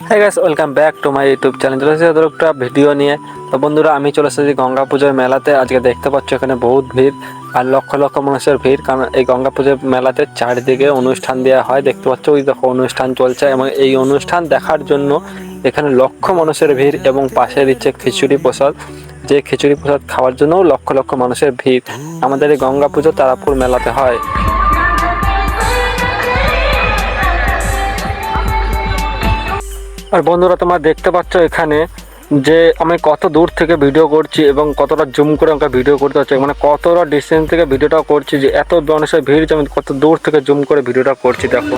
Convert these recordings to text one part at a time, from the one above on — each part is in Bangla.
হ্যাঁ guys welcome back to my YouTube channel চলে এসেছি ওদের একটা ভিডিও নিয়ে। তো বন্ধুরা, আমি চলে এসেছি গঙ্গা পুজোর মেলাতে। আজকে দেখতে পাচ্ছ এখানে বহুত ভিড় আর লক্ষ লক্ষ মানুষের ভিড়। কারণ এই গঙ্গা পুজোর মেলাতে চারিদিকে অনুষ্ঠান দেওয়া হয়। দেখতে পাচ্ছ ওই দেখো অনুষ্ঠান চলছে এবং এই অনুষ্ঠান দেখার জন্য এখানে লক্ষ মানুষের ভিড় এবং পাশে দিচ্ছে খিচুড়ি প্রসাদ। যে খিচুড়ি প্রসাদ খাওয়ার জন্যও লক্ষ লক্ষ মানুষের ভিড়। আমাদের এই গঙ্গা পুজো তারাপুর মেলাতে হয়। আর বন্ধুরা, তোমরা দেখতে পাচ্ছ এখানে যে আমি কত দূর থেকে ভিডিও করছি এবং কতটা জুম করে আমাকে ভিডিও করতে হচ্ছে মানে কতটা ডিস্টেন্স থেকে ভিডিওটা করছি, যে এত মানুষের ভিড় যে আমি কত দূর থেকে জুম করে ভিডিওটা করছি, দেখো।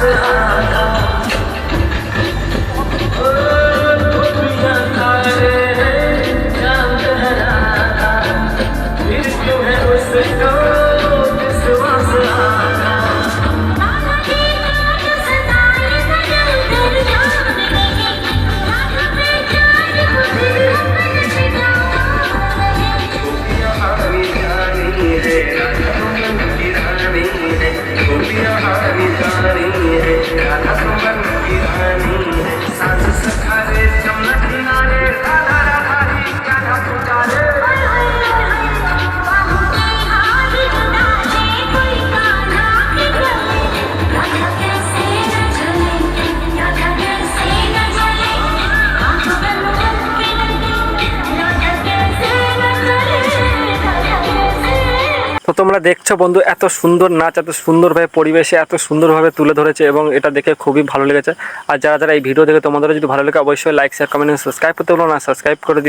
Christmas. Sometimes তোমরা দেখছ বন্ধু, এত সুন্দর নাচ, এত সুন্দরভাবে পরিবেশে এত সুন্দরভাবে তুলে ধরেছে এবং এটা দেখে খুবই ভালো লেগেছে। আর যারা যারা এই ভিডিও দেখে তোমাদের যদি ভালো লাগে, অবশ্যই লাইক শেয়ার কমেন্ট সাবস্ক্রাইব করতে বলো না। সাবস্ক্রাইব করে দিও।